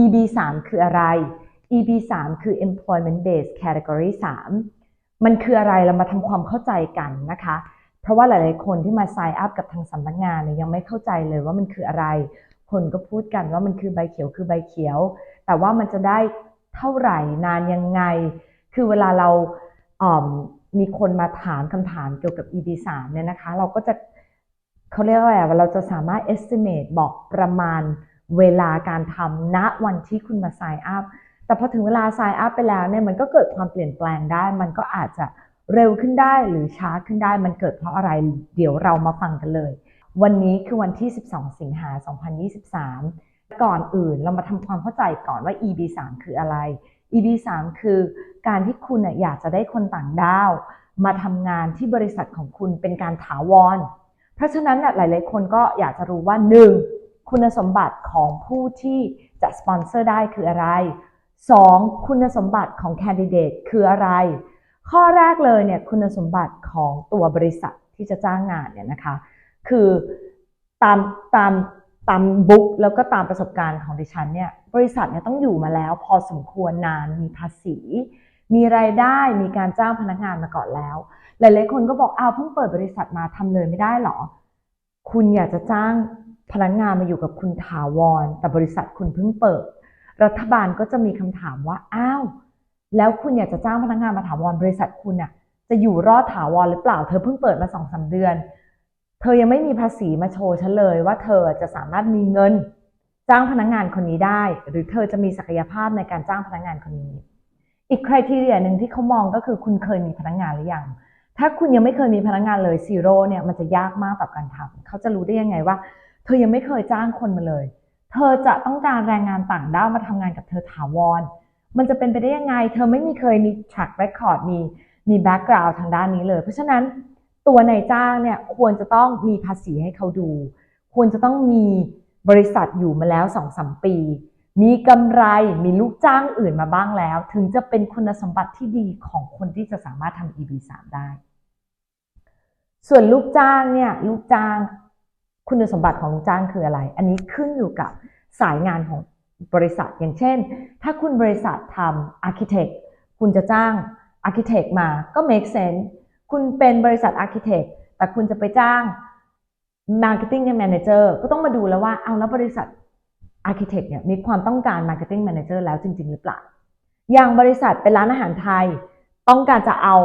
EB 3คืออะไร EB 3คือ Employment Based Category 3 มันคืออะไรเรามาทำความเข้าใจกันนะคะ เพราะว่าหลาย ๆ คนที่มา sign up กับทางสำนักงานเนี่ยยังไม่เข้าใจเลยว่ามันคืออะไร คนก็พูดกันว่ามันคือใบเขียวคือใบเขียว แต่ว่ามันจะได้เท่าไหร่นานยังไง คือเวลาเราอ่มมีคนมาถามคำถามเกี่ยวกับ EB 3เนี่ยนะคะ เราก็จะเขาเรียกว่าอะไรว่าเราจะสามารถ estimate บอกประมาณ เวลาการทำณวันที่คุณมา sign up แต่พอถึงเวลา sign up ไปแล้วเนี่ยมันก็เกิดความเปลี่ยนแปลงได้ มันก็อาจจะเร็วขึ้นได้หรือช้าขึ้นได้ มันเกิดเพราะอะไร เดี๋ยวเรามาฟังกันเลย วันนี้คือวันที่ 12 สิงหา 2023 ก่อนอื่นเรามาทำความเข้าใจก่อนว่า EB 3 คืออะไร EB 3 คือการที่คุณอยากจะได้คนต่างด้าวมาทำงานที่บริษัทของคุณเป็นการถาวร เพราะฉะนั้นน่ะหลาย ๆ คนก็อยากจะรู้ว่า 1. คุณสมบัติของผู้ที่จะสปอนเซอร์ได้คืออะไร 2. คุณสมบัติของแคนดิเดตคืออะไร ข้อแรกเลยเนี่ยคุณสมบัติของตัวบริษัทที่จะจ้างงานเนี่ยนะคะคือตามตามตามบุ๊กแล้วก็ตามประสบการณ์ของดิฉันเนี่ยบริษัทเนี่ยต้องอยู่มาแล้ว พอสมควรนานมีภาษี มีรายได้มีการจ้างพนักงานมาก่อนแล้ว หลายๆคนก็บอกอ้าวเพิ่งเปิดบริษัทมาทำเลยไม่ได้หรอ คุณอยากจะจ้าง พนักงานมาอยู่กับคุณถาวร แต่บริษัทคุณเพิ่งเปิด รัฐบาลก็จะมีคำถามว่าอ้าวแล้วคุณอยากจะจ้างพนักงานมาถาวรบริษัทคุณอะจะอยู่รอดถาวรหรือเปล่า เธอเพิ่งเปิดมาสองสาเดือน เธอยังไม่มีภาษีมาโชว์ฉันเลยว่าเธอจะสามารถมีเงิน จ้างพนักงานคนนี้ได้ หรือเธอจะมีศักยภาพในการจ้างพนักงานคนนี้ อีกคุณทีเรียหนึ่งที่เขามองก็คือคุณเคยมีพนักงานหรือยังถ้าคุณยังไม่เคยมีพนักงานเลยซีโร่เนี่ยมันจะยากมากต่อการทำเขาจะรู้ได้ยังไงว่า เธอยังไม่เคยจ้างคนมาเลย เธอจะต้องการแรงงานต่างด้าวมาทำงานกับเธอถาวร มันจะเป็นไปได้ยังไง เธอไม่มีเคยมี track record มีมี background ทางด้านนี้เลย เพราะฉะนั้นตัวนายจ้างเนี่ยควรจะต้องมีภาษีให้เขาดู ควรจะต้องมีบริษัทอยู่มาแล้ว2องสมปี มีกำไรมีลูกจ้างอื่นมาบ้างแล้ว ถึงจะเป็นคุณสมบัติที่ดีของคนที่จะสามารถทำ EB3 ได้ ส่วนลูกจ้างเนี่ยลูกจ้าง คุณสมบัติของลูกจ้างคืออะไร อันนี้ขึ้นอยู่กับสายงานของบริษัท อย่างเช่น ถ้าคุณบริษัททำ architect คุณจะจ้าง architect มาก็ make sense คุณเป็นบริษัท architect แต่คุณจะไปจ้าง marketing manager ก็ต้องมาดูแล้วว่าเอาแล้วบริษัท architect เนี่ยมีความต้องการ marketing manager แล้วจริง ๆ หรือเปล่า อย่างบริษัทเป็นร้านอาหารไทย ต้องการจะเอา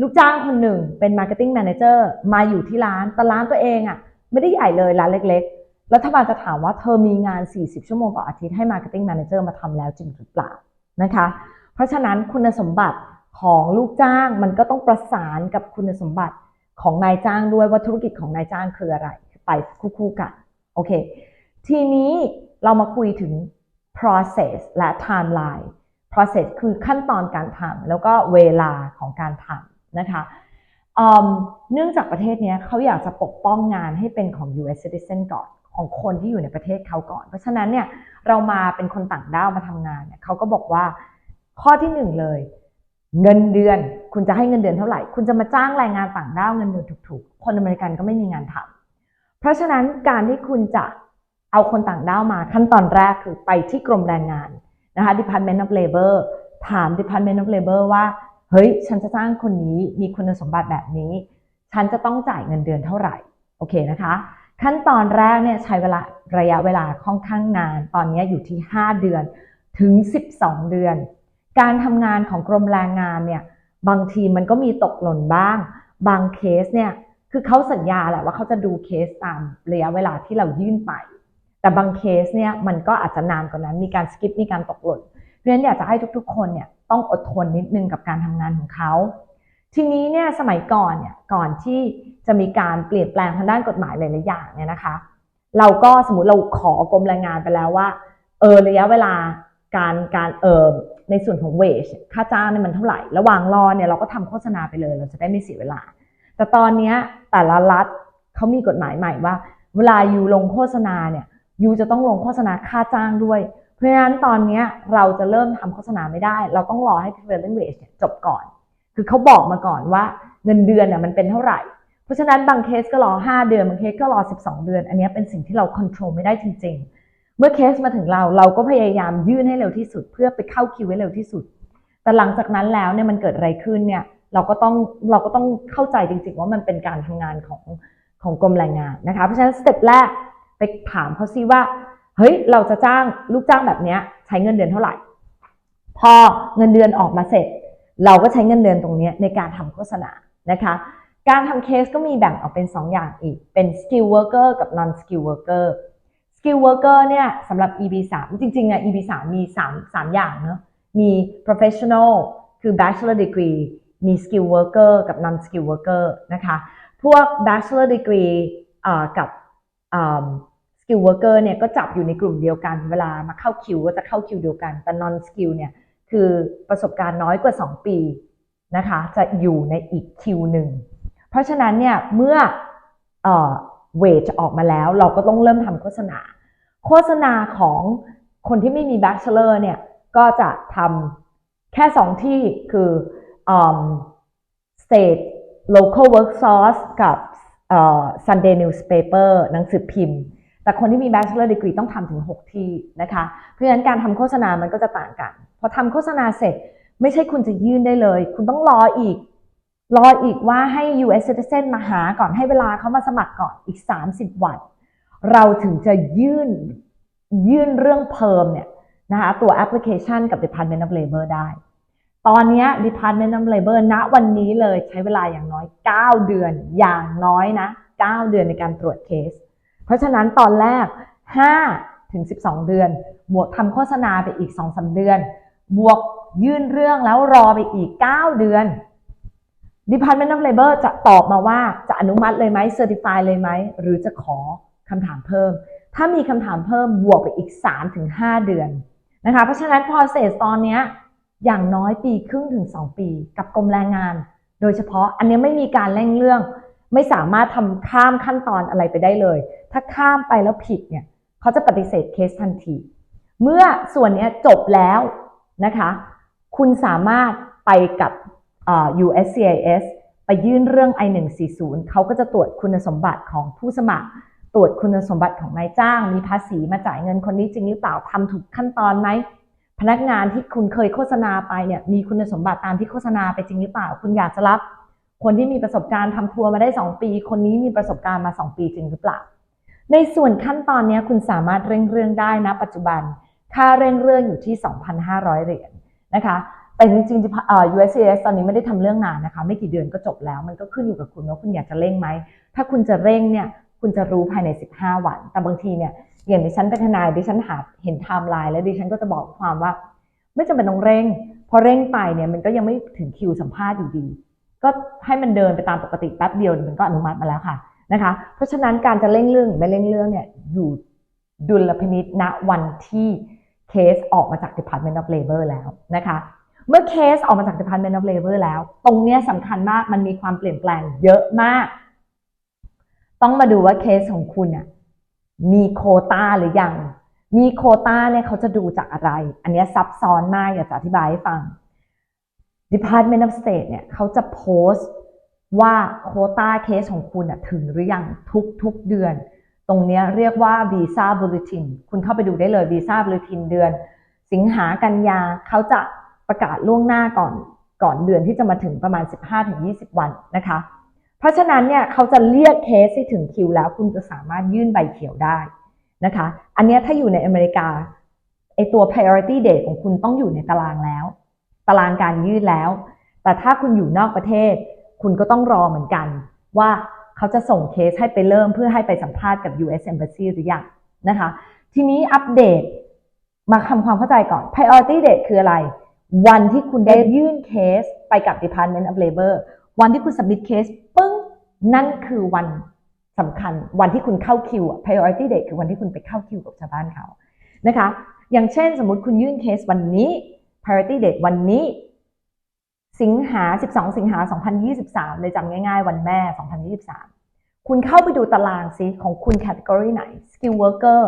ลูกจ้างคนหนึ่งเป็น marketing manager มาอยู่ที่ร้านแต่ร้านตัวเองอะ่ะ ไม่ได้ใหญ่เลยร้านเล็กๆ รัฐบาลจะถามว่าเธอมีงาน 40 ชั่วโมงต่ออาทิตย์ให้ marketing manager มาทำแล้วจริงหรือเปล่านะคะ เพราะฉะนั้นคุณสมบัติของลูกจ้างมันก็ต้องประสานกับคุณสมบัติของนายจ้างด้วยว่าธุรกิจของนายจ้างคืออะไร ไปคู่ๆกันโอเค ทีนี้เรามาคุยถึง process และ timeline process คือขั้นตอนการทำแล้วก็เวลาของการทำนะคะ เนื่องจากประเทศนี้เขาอยากจะปกป้องงานให้เป็นของ US citizen ก่อนของคนที่อยู่ในประเทศเขาก่อน เพราะฉะนั้นเนี่ยเรามาเป็นคนต่างด้าวมาทำงานเนี่ยเขาก็บอกว่าข้อที่หนึ่งเลย เงินเดือน คุณจะให้เงินเดือนเท่าไหร่ คุณจะมาจ้างแรงงานต่างด้าวเงินเดือนถูกๆ คนอเมริกันก็ไม่มีงานทำเพราะฉะนั้นการที่คุณจะเอาคนต่างด้าวมาขั้นตอนแรกคือไปที่กรมแรงงานนะคะ Department of Labor ถาม Department of Labor ว่า เฮ้ย ฉันจะจ้างคนนี้มีคุณสมบัติแบบนี้ ฉันจะต้องจ่ายเงินเดือนเท่าไหร่ โอเคนะคะ ขั้นตอนแรกเนี่ยใช้เวลาระยะเวลาค่อนข้างนาน ตอนนี้อยู่ที่ 5 เดือนถึง 12 เดือน การทำงานของกรมแรงงานเนี่ย บางทีมันก็มีตกหล่นบ้าง บางเคสเนี่ย คือเขาสัญญาแหละว่าเขาจะดูเคสตามระยะเวลาที่เรายื่นไป แต่บางเคสเนี่ยมันก็อาจจะนานกว่านั้น มีการสกิป มีการตกหล่น เราะฉะนั้นอยากจะให้ทุกๆ คนเนี่ยต้องอดทนนิดนึงกับการทำงานของเขา ทีนี้เนี่ยสมัยก่อนเนี่ยก่อนที่จะมีการเปลี่ยนแปลงทางด้านกฎหมายหลายๆอย่างเนี่ยนะคะ เราก็สมมติเราขอกรมแรงงานไปแล้วว่าเออระยะเวลาการการเออในส่วนของเวชค่าจ้างเนี่ยมันเท่าไหร่ ระหว่างรอเนี่ยเราก็ทำโฆษณาไปเลย เราจะได้ไม่เสียเวลา แต่ตอนนี้แต่ละรัฐเขามีกฎหมายใหม่ว่า เวลาอยู่ลงโฆษณาเนี่ยยูจะต้องลงโฆษณาค่าจ้างด้วย เพราะฉะนั้นตอนนี้เราจะเริ่มทำโฆษณาไม่ได้ เราต้องรอให้ prevailing wage จบก่อน คือเขาบอกมาก่อนว่าเงินเดือนเนี่ยมันเป็นเท่าไหร่ เพราะฉะนั้นบางเคสก็รอ 5 เดือน บางเคสก็รอ 12 เดือน อันนี้เป็นสิ่งที่เราควบคุมไม่ได้จริง ๆ เมื่อเคสมาถึงเราเราก็พยายามยื่นให้เร็วที่สุด เพื่อไปเข้าคิวให้เร็วที่สุด แต่หลังจากนั้นแล้วเนี่ยมันเกิดอะไรขึ้นเนี่ยเราก็ต้องเราก็ต้องเข้าใจจริงๆ ว่ามันเป็นการทำงานของของกรมแรงงานนะคะ เพราะฉะนั้นสเต็ปแรกไปถามเขาซิว่า เฮ้ยเราจะจ้างลูกจ้างแบบเนี้ยใช้เงินเดือนเท่าไหร่ พอเงินเดือนออกมาเสร็จ เราก็ใช้เงินเดือนตรงนี้ในการทำโฆษณานะคะการทำเคสก็มีแบ่งออกเป็น 2 อย่างอีก เป็น skill worker กับ non skill worker skill worker เนี่ยสำหรับ EB 3จริงๆอะ EB 3มี 3 3 อย่างเนอะมี professional คือ bachelor degree มี skill worker กับ non skill worker นะคะ พวก bachelor degree กับ กับเอ่อ skill worker เนี่ยก็จับอยู่ในกลุ่มเดียวกัน เวลามาเข้าคิวก็จะเข้าคิวเดียวกัน แต่ non skill เนี่ยคือประสบการณ์น้อยกว่า 2 ปีนะคะจะอยู่ในอีกคิวหนึ่ง เพราะฉะนั้นเนี่ยเมื่อเออเวทออกมาแล้วเราก็ต้องเริ่มทำโฆษณา โฆษณาของคนที่ไม่มี bachelor เนี่ยก็จะทำแค่ 2 ที่คืออ state local work source กับ Sunday newspaper หนังสือพิมพ์ แต่คนที่มี bachelor degree ต้องทำถึง 6 ที่นะคะ เพราะฉะนั้นการทำโฆษณามันก็จะต่างกัน พอทำโฆษณาเสร็จไม่ใช่คุณจะยื่นได้เลย คุณต้องรออีก รออีกว่าให้ US citizen มาหาก่อนให้เวลาเขามาสมัครก่อนอีก 30 วัน เราถึงจะยื่นยื่นเรื่องเพิ่มเนี่ยนะคะตัวแอปพลิเคชันกับ Department of Labor ได้ ตอนนี้ Department of Labor ณวันนี้เลยใช้เวลาอย่างน้อย 9 เดือนอย่างน้อยนะ 9 เดือนในการตรวจเคส เพราะฉะนั้นตอนแรก 5 ถึง 12 เดือน บวกทำโฆษณาไปอีก 2-3 เดือน บวกยื่นเรื่องแล้วรอไปอีก 9 เดือน Department of Labor จะตอบมาว่าจะอนุมัติเลยไหม Certify เลยไหม หรือจะขอคำถามเพิ่ม ถ้ามีคำถามเพิ่มบวกไปอีก 3-5 เดือนนะคะ เพราะฉะนั้น process ตอนนี้อย่างน้อยปีครึ่งถึง 2 ปี กับกรมแรงงาน โดยเฉพาะอันนี้ไม่มีการเร่งเรื่อง ไม่สามารถทำข้ามขั้นตอนอะไรไปได้เลย ถ้าข้ามไปแล้วผิดเนี่ยเขาจะปฏิเสธเคสทันที เมื่อส่วนนี้จบแล้วนะคะ คุณสามารถไปกับ USCIS ไปยื่นเรื่อง I-140 เขาก็จะตรวจคุณสมบัติของผู้สมัคร ตรวจคุณสมบัติของนายจ้าง มีภาษีมาจ่ายเงินคนนี้จริงหรือเปล่าทำถูกขั้นตอนไหมพนักงานที่คุณเคยโฆษณาไปเนี่ยมีคุณสมบัติตามที่โฆษณาไปจริงหรือเปล่า คุณอยากจะรับ คนที่มีประสบการณ์ทำครัวมาได้ 2 ปี คนนี้มีประสบการณ์มา 2 ปีจริงหรือเปล่า ในส่วนขั้นตอนนี้คุณสามารถเร่งเรื่องได้นะ ปัจจุบัน ค่าเร่งเรื่องอยู่ที่ 2,500 เหรียญนะคะแต่จริงๆ USCIS ตอนนี้ไม่ได้ทำเรื่องนานนะคะ ไม่กี่เดือนก็จบแล้ว มันก็ขึ้นอยู่กับคุณว่าคุณอยากจะเร่งไหม ถ้าคุณจะเร่งเนี่ยคุณจะรู้ภายใน 15 วัน แต่บางทีเนี่ยอย่างดิฉันเป็นทนายดิฉันหาเห็นไทม์ไลน์แล้วดิฉันก็จะบอกความว่า ไม่จำเป็นต้องเร่งพอเร่งไปเนี่ยมันก็ยังไม่ถึงคิวสัมภาษณ์อยู่ดี ก็ให้มันเดินไปตามปกติแป๊บเดียวมันก็อนุมัติมาแล้วค่ะนะคะ เพราะฉะนั้นการจะเร่งเรื่องหรือไม่เร่งเรื่องเนี่ยอยู่ดุลพินิษณวันที่เคสออกมาจาก Department of Labor แล้วนะคะเมื่อเคสออกมาจาก Department of Labor แล้ว ตรงเนี้ยสำคัญมากมันมีความเปลี่ยนแปลงเยอะมาก ต้องมาดูว่าเคสของคุณอะมีโคต้าหรือยัง มีโคต้าเนี่ยเขาจะดูจากอะไร อันเนี้ยซับซ้อนมากอยากจะอธิบายให้ฟัง Department of State เนี่ยเขาจะโพสต์ว่าโคต้าเคสของคุณถึงหรือยังทุกทุกเดือน ตรงนี้เรียกว่า Visa Bulletin คุณเข้าไปดูได้เลย Visa Bulletin เดือน สิงหากันยาเขาจะประกาศล่วงหน้าก่อนก่อนเดือนที่จะมาถึงประมาณ 15-20 วันนะคะ เพราะฉะนั้นเนี่ยเขาจะเรียกเคสให้ถึงคิวแล้ว คุณจะสามารถยื่นใบเขียวได้นะคะ อันนี้ถ้าอยู่ในอเมริกาไอตัว priority date ของคุณต้องอยู่ในตารางแล้ว ตารางการยื่นแล้ว แต่ถ้าคุณอยู่นอกประเทศ คุณก็ต้องรอเหมือนกัน ว่าเขาจะส่งเคสให้ไปเริ่มเพื่อให้ไปสัมภาษณ์กับ US Embassy หรือยังนะคะ ทีนี้อัปเดตมาทำความเข้าใจก่อน priority date คืออะไร วันที่คุณได้ยื่นเคสไปกับ Department of Labor วันที่คุณ submit case ปึ้ง นั่นคือวันสำคัญ วันที่คุณเข้าคิว priority date คือวันที่คุณไปเข้าคิวกับชาวบ้านเขานะคะ อย่างเช่นสมมติคุณยื่นเคสวันนี้ priority date วันนี้ สิงหา 12 สิงหา 2023 เลยจำง่ายๆ วันแม่ 2023 คุณเข้าไปดูตารางซิของคุณ category ไหน skill worker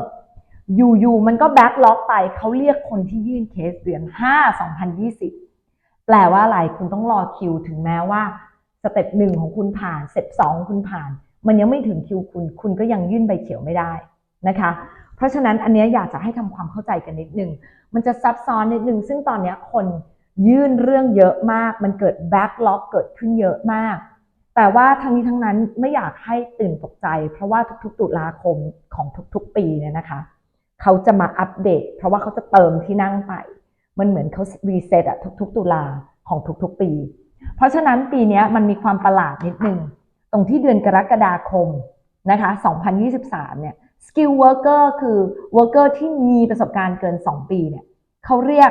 อยู่ๆมันก็แบ็กล็อกไปเขาเรียกคนที่ยื่นเคสเดือน 5 2020 แปลว่าอะไรคุณต้องรอคิวถึงแม้ว่าสเต็ปหนึ่งของคุณผ่านสเต็ปสองคุณผ่าน มันยังไม่ถึงคิวคุณ คุณก็ยังยื่นใบเขียวไม่ได้นะคะ เพราะฉะนั้นอันนี้อยากจะให้ทำความเข้าใจกันนิดนึง มันจะซับซ้อนนิดนึง ซึ่งตอนนี้คนยื่นเรื่องเยอะมาก มันเกิดแบ็กล็อกเกิดขึ้นเยอะมาก แต่ว่าทั้งนี้ทั้งนั้นไม่อยากให้ตื่นตกใจ เพราะว่าทุกๆ ตุลาคมของทุกๆ ปีเนี่ยนะคะ เขาจะมาอัปเดต เพราะว่าเขาจะเติมที่นั่งไป มันเหมือนเขารีเซ็ตอะทุกๆ ตุลาของทุกๆ ปี เพราะฉะนั้นปีนี้มันมีความประหลาดนิดนึง ตรงที่เดือนกรกฎาคมนะคะ 2023 เนี่ย skill worker คือ worker ที่มีประสบการณ์เกิน 2 ปีเนี่ยเขาเรียก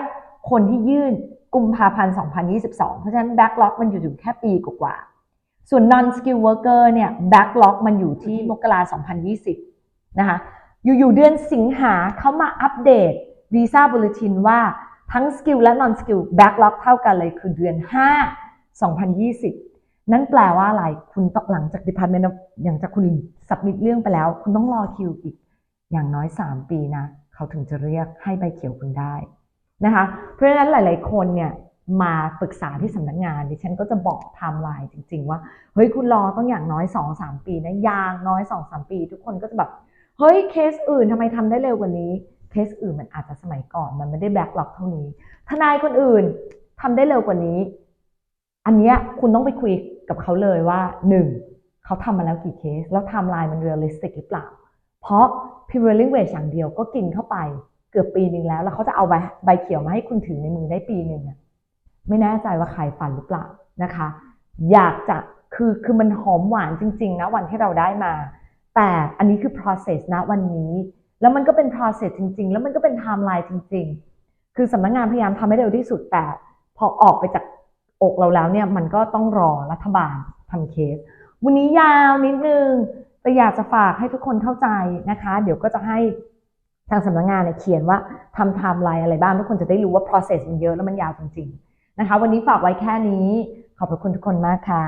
คนที่ยื่นกุมภาพันธ์ 2022 เพราะฉะนั้น backlog มันอยู่ถึงแค่ปีกว่าๆส่วน non skill worker เนี่ย backlog มันอยู่ที่มกรา2020 นะคะ อยู่ๆเดือนสิงหาเขามาอัปเดต Visa Bulletin ว่าทั้ง skill และ non skill backlog เท่ากันเลยคือเดือน 5 2020 นั่นแปลว่าอะไรคุณต้องหลังจาก Department of อย่างจากคุณสับมิดเรื่องไปแล้ว คุณต้องรอคิวอีก อย่างน้อย 3 ปีนะ เขาถึงจะเรียกให้ใบเขียวคุณได้นะคะเพราะฉะนั้นหลาย ๆ คนเนี่ยมาปรึกษาที่สำนักงาน ดิฉันก็จะบอกไทม์ไลน์จริง ๆ ว่า เฮ้ยคุณรอต้องอย่างน้อย 2-3 ปีนะอย่างน้อย 2-3 ปี ทุกคนก็จะแบบ เฮ้ยเคสอื่นทำไมทำได้เร็วกว่านี้เคสอื่นมันอาจจะสมัยก่อนมันไม่ได้แบ็กล็อกเท่านี้ ทนายคนอื่นทำได้เร็วกว่านี้ อันเนี้ยคุณต้องไปคุย กับเขาเลยว่าหนึ่งเขาทำมาแล้วกี่เคส แล้วไทม์ไลน์มันเรียลลิสติกหรือเปล่า เพราะ prevailing wage อย่างเดียวก็กินเข้าไปเกือบปีหนึ่งแล้ว แล้วเขาจะเอาใบใบเขียวมาให้คุณถือในมือได้ปีหนึ่งไม่แน่ใจว่าใครฝันหรือเปล่านะคะ อยากจะคือคือมันหอมหวานจริงๆนะวันที่เราได้มา แต่อันนี้คือ process นะวันนี้ แล้วมันก็เป็น process จริง ๆ แล้วมันก็เป็น timeline จริง ๆ คือสำนักงานพยายามทำให้เร็วที่สุดแต่พอออกไปจาก อกเราแล้วเนี่ยมันก็ต้องรอรัฐบาลทำเคส วันนี้ยาวนิดนึงแต่อยากจะฝากให้ทุกคนเข้าใจนะคะ เดี๋ยวก็จะให้ทางสำนักงานเนี่ยเขียนว่าทำไทม์ไลน์อะไรบ้างทุกคนจะได้รู้ว่า process มันเยอะแล้วมันยาวจริงๆนะคะ วันนี้ฝากไว้แค่นี้ขอบพระคุณทุกคนมากค่ะ